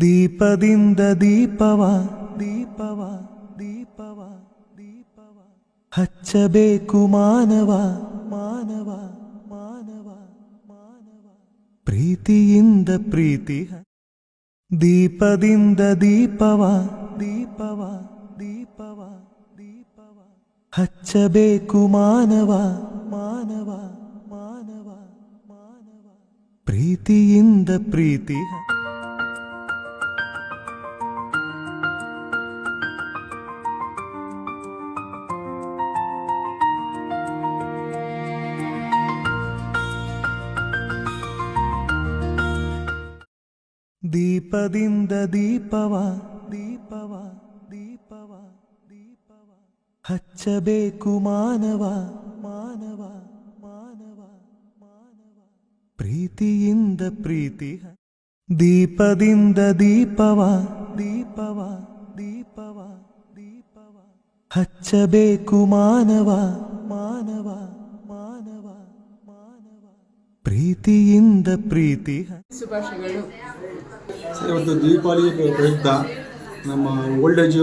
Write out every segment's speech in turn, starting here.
ದೀಪದಿಂದ ದೀಪವ ದೀಪವ ದೀಪವ ದೀಪವ. ಹಚ್ಚಬೇಕು ಮಾನವ ಮಾನವ ಮಾನವ ಮಾನವ. ಪ್ರೀತಿಯಿಂದ ಪ್ರೀತಿ ದೀಪದಿಂದ ದೀಪವ ದೀಪವ ದೀಪವ ದೀಪವ. ಹಚ್ಚಬೇಕು ಮಾನವ ಮಾನವ ಮಾನವ ಮಾನವ. ಪ್ರೀತಿಯಿಂದ ಪ್ರೀತಿ ದೀಪದಿಂದ ದೀಪವ ದೀಪವ ದೀಪವ ದೀಪವ. ಹಚ್ಚಬೇಕು ಮಾನವ ಮಾನವ ಮಾನವ ಮಾನವ. ಪ್ರೀತಿಯಿಂದ ಪ್ರೀತಿ ದೀಪದಿಂದ ದೀಪವ ದೀಪವ ದೀಪವ ದೀಪವ. ಹಚ್ಚಬೇಕು ಮಾನವ ಮಾನವ ಮಾನವ ಮಾನವ. ಪ್ರೀತಿಯಿಂದ ಪ್ರೀತಿ ಶುಭಾಶಯಗಳು. ಇವತ್ತು ದೀಪಾವಳಿ ಪ್ರ- ಪ್ರಯುಕ್ತ ನಮ್ಮ ಓಲ್ಡ್ ಏಜ್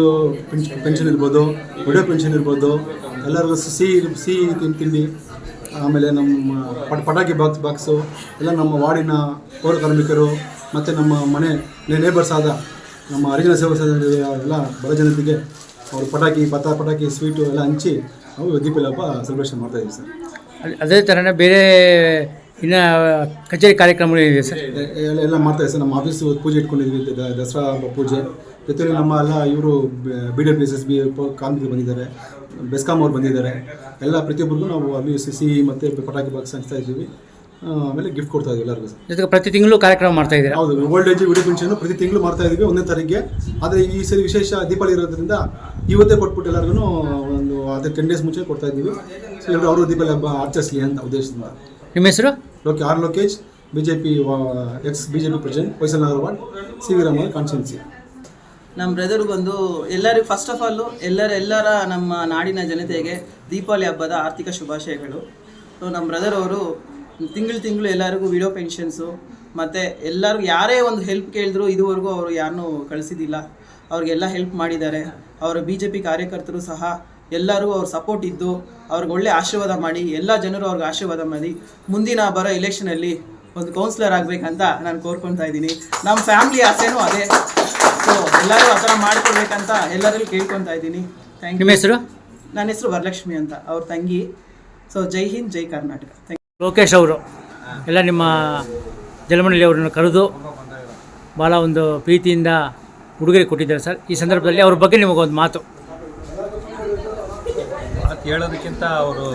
ಪೆನ್ಷನ್ ಇರ್ಬೋದು ವಿಡೋ ಪೆನ್ಷನ್ ಇರ್ಬೋದು ಎಲ್ಲರಿಗೂ ಸಿಹಿ ಸಿಹಿ ತಿಂಡಿ, ಆಮೇಲೆ ನಮ್ಮ ಪಟ ಪಟಾಕಿ ಬಾಕ್ಸ್ ಬಾಕ್ಸು, ಎಲ್ಲ ನಮ್ಮ ವಾರ್ಡಿನ ಪೌರ ಕಾರ್ಮಿಕರು, ಮತ್ತು ನಮ್ಮ ಮನೆ ನೇಬರ್ಸ್ ಆದ ನಮ್ಮ ಹರಿಜನ ಸೇವಾ ಸದನದ ಎಲ್ಲ ಬಡ ಜನತೆಗೆ ಅವರು ಪಟಾಕಿ ಪತ ಪಟಾಕಿ, ಸ್ವೀಟು ಎಲ್ಲ ಹಂಚಿ ನಾವು ದೀಪಾವಳಿ ಹಬ್ಬ ಸೆಲೆಬ್ರೇಷನ್ ಮಾಡ್ತಾಯಿದ್ದೀವಿ ಸರ್. ಅದೇ ಥರನೇ ಬೇರೆ ಇನ್ನು ಕಚೇರಿ ಕಾರ್ಯಕ್ರಮಗಳು ಇದೆ ಸರ್. ಎಲ್ಲ ಎಲ್ಲ ಮಾಡ್ತಾ ಸರ್. ನಮ್ಮ ಆಫೀಸ್ ಪೂಜೆ ಇಟ್ಕೊಂಡಿದ್ವಿ. ದ- ದಸರಾ ಹಬ್ಬ ಪೂಜೆ. ಜೊತೆಗೆ ನಮ್ಮ ಎಲ್ಲ ಇವರು B D S S B Congress ಬಂದಿದ್ದಾರೆ. ಬೆಸ್ಕಾಂ ಅವ್ರು ಬಂದಿದ್ದಾರೆ. ಎಲ್ಲ ಪ್ರತಿಯೊಬ್ಬರಿಗೂ ನಾವು ಅಲ್ಲಿ ಸಿಸಿ ಮತ್ತು ಪಟಾಕಿ ಬಾಕ್ಸ್ ಹಂಚ್ತಾ ಇದ್ದೀವಿ. ಆ, ಆಮೇಲೆ ಗಿಫ್ಟ್ ಕೊಡ್ತಾ ಇದ್ದೀವಿ ಎಲ್ಲರಿಗೂ ಸರ್. ಜೊತೆಗೆ ಪ್ರತಿ ತಿಂಗಳು ಕಾರ್ಯಕ್ರಮ ಮಾಡ್ತಾ ಇದ್ದೀರಾ? ಹೌದು. ಓಲ್ಡ್ ಏಜ್ ವಿಡಿಯೋ ಪೆನ್ಷನ್ ಪ್ರತಿ ತಿಂಗಳು ಮಾಡ್ತಾ ಇದ್ದೀವಿ ಒಂದನೇ ತಾರೀಕಿಗೆ. ಆದರೆ ಈ ಸರಿ ವಿಶೇಷ ದೀಪಾವಳಿ ಇರೋದ್ರಿಂದ ಇವತ್ತೇ ಕೊಟ್ಬಿಟ್ಟು ಎಲ್ಲರಿಗೂ ಒಂದು ಅದೇ ಟೆನ್ ಡೇಸ್ ಮುಂಚೆ ಕೊಡ್ತಾ ಇದ್ದೀವಿ. ಸೊ ಎಲ್ಲರೂ ಅವರು ದೀಪಾವಳಿ ಹಬ್ಬ ಆಚರಿಸಲಿ ಅಂತ ಉದ್ದೇಶದಿಂದ. ನಿಮ್ಮ ಹೆಸರು? ಲೋಕೆ R Lokesh B J P ex B J P president ವೈಸಲ್ ನಗರ ward C V Raman constituency. ನಮ್ಮ ಬ್ರದರ್ ಬಂದು ಎಲ್ಲರಿಗೂ ಫಸ್ಟ್ ಆಫ್ ಆಲು ಎಲ್ಲರ ಎಲ್ಲರ ನಮ್ಮ ನಾಡಿನ ಜನತೆಗೆ ದೀಪಾವಳಿ ಹಬ್ಬದ ಆರ್ಥಿಕ ಶುಭಾಶಯಗಳು. ಸೊ ನಮ್ಮ ಬ್ರದರ್ ಅವರು ತಿಂಗಳು ತಿಂಗಳು ಎಲ್ಲರಿಗೂ ವಿಡೋ ಪೆನ್ಷನ್ಸು ಮತ್ತು ಎಲ್ಲರಿಗೂ ಯಾರೇ ಒಂದು ಹೆಲ್ಪ್ ಕೇಳಿದ್ರು ಇದುವರೆಗೂ ಅವರು ಯಾರನ್ನೂ ಕಳಿಸಿದ್ದಿಲ್ಲ. ಅವ್ರಿಗೆಲ್ಲ ಹೆಲ್ಪ್ ಮಾಡಿದ್ದಾರೆ. ಅವರ ಬಿ ಜೆ ಪಿ ಕಾರ್ಯಕರ್ತರು ಸಹ ಎಲ್ಲರಿಗೂ ಅವ್ರ ಸಪೋರ್ಟ್ ಇದ್ದು ಅವ್ರಿಗೆ ಒಳ್ಳೆ ಆಶೀರ್ವಾದ ಮಾಡಿ ಎಲ್ಲ ಜನರು ಅವ್ರಿಗೆ ಆಶೀರ್ವಾದ ಮಾಡಿ ಮುಂದಿನ ಬರೋ ಎಲೆಕ್ಷನಲ್ಲಿ ಒಂದು ಕೌನ್ಸಿಲರ್ ಆಗಬೇಕಂತ ನಾನು ಕೋರ್ಕೊತಾ ಇದ್ದೀನಿ. ನಮ್ಮ ಫ್ಯಾಮ್ಲಿ ಆಸೆನೂ ಅದೇ. ಸೊ ಎಲ್ಲರೂ ಆ ಥರ ಮಾಡ್ಕೊಡ್ಬೇಕಂತ ಎಲ್ಲರಲ್ಲೂ ಕೇಳ್ಕೊತಾ ಇದ್ದೀನಿ. ಥ್ಯಾಂಕ್ ನಿಮ್ಮ ಯು ಹೆಸರು? ನನ್ನ ಹೆಸರು ವರಲಕ್ಷ್ಮಿ ಅಂತ ಅವ್ರ ತಂಗಿ. ಸೊ ಜೈ ಹಿಂದ್ ಜೈ ಕರ್ನಾಟಕ. ಥ್ಯಾಂಕ್ ಲೋಕೇಶ್ ಅವರು ಎಲ್ಲ ನಿಮ್ಮ ಜಲಮಂಡಳಿ ಅವರನ್ನು ಕರೆದು ಭಾಳ ಒಂದು ಪ್ರೀತಿಯಿಂದ ಉಡುಗೊರೆ ಕೊಟ್ಟಿದ್ದಾರೆ ಸರ್. ಈ ಸಂದರ್ಭದಲ್ಲಿ ಅವ್ರ ಬಗ್ಗೆ ನಿಮಗೊಂದು ಮಾತು. ಮಾತು ಹೇಳೋದಕ್ಕಿಂತ ಅವರು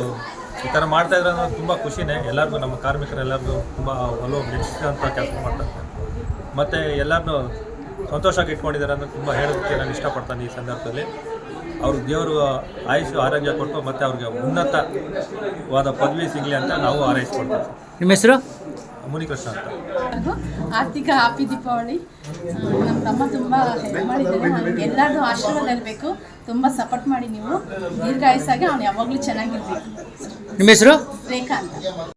ಈ ಥರ ಮಾಡ್ತಾ ಇದ್ರೆ ಅನ್ನೋದು ತುಂಬ ಖುಷಿನೇ. ಎಲ್ಲರಿಗೂ ನಮ್ಮ ಕಾರ್ಮಿಕರೆಲ್ಲರಿಗೂ ತುಂಬ ಒಲವು ಅಂತ ಕೆಲಸ ಮಾಡ್ತಾರೆ. ಮತ್ತು ಎಲ್ಲರನ್ನೂ ಸಂತೋಷವಾಗಿ ಇಟ್ಕೊಂಡಿದ್ದಾರೆ ಅನ್ನೋದು ತುಂಬ ಹೇಳೋದಕ್ಕೆ ನಾನು ಇಷ್ಟಪಡ್ತಾನೆ ಈ ಸಂದರ್ಭದಲ್ಲಿ. ಅವ್ರಿಗೆ ದೇವರು ಆಯುಷು ಆರೋಗ್ಯ ಕೊಟ್ಟು ಮತ್ತು ಅವ್ರಿಗೆ ಉನ್ನತವಾದ ಪದವಿ ಸಿಗಲಿ ಅಂತ ನಾವು ಹಾರೈಸ್ಕೊಳ್ತೀವಿ. ನಿಮ್ಮ ಹೆಸರು? ಮುನಿಕೃಷ್ಣ ಅಂತ. ಎಲ್ಲರಿಗೂ ಆರ್ಥಿಕ ಹ್ಯಾಪಿ ದೀಪಾವಳಿ. ನಮ್ಮ ತಮ್ಮ ತುಂಬ ಹೆಲ್ಪ್ ಮಾಡಿದ್ದಾರೆ. ನನಗೆ ಎಲ್ಲರೂ ಆಶೀರ್ವಾದ ಇರಬೇಕು. ತುಂಬ ಸಪೋರ್ಟ್ ಮಾಡಿ ನೀವು. ದೀರ್ಘಾಯಸ್ಸಾಗಿ ಅವ್ನು ಯಾವಾಗಲೂ ಚೆನ್ನಾಗಿರ್ಬೇಕು. ನಿಮ್ಮ ಹೆಸರು? ರೇಖಾ ಅಂತ.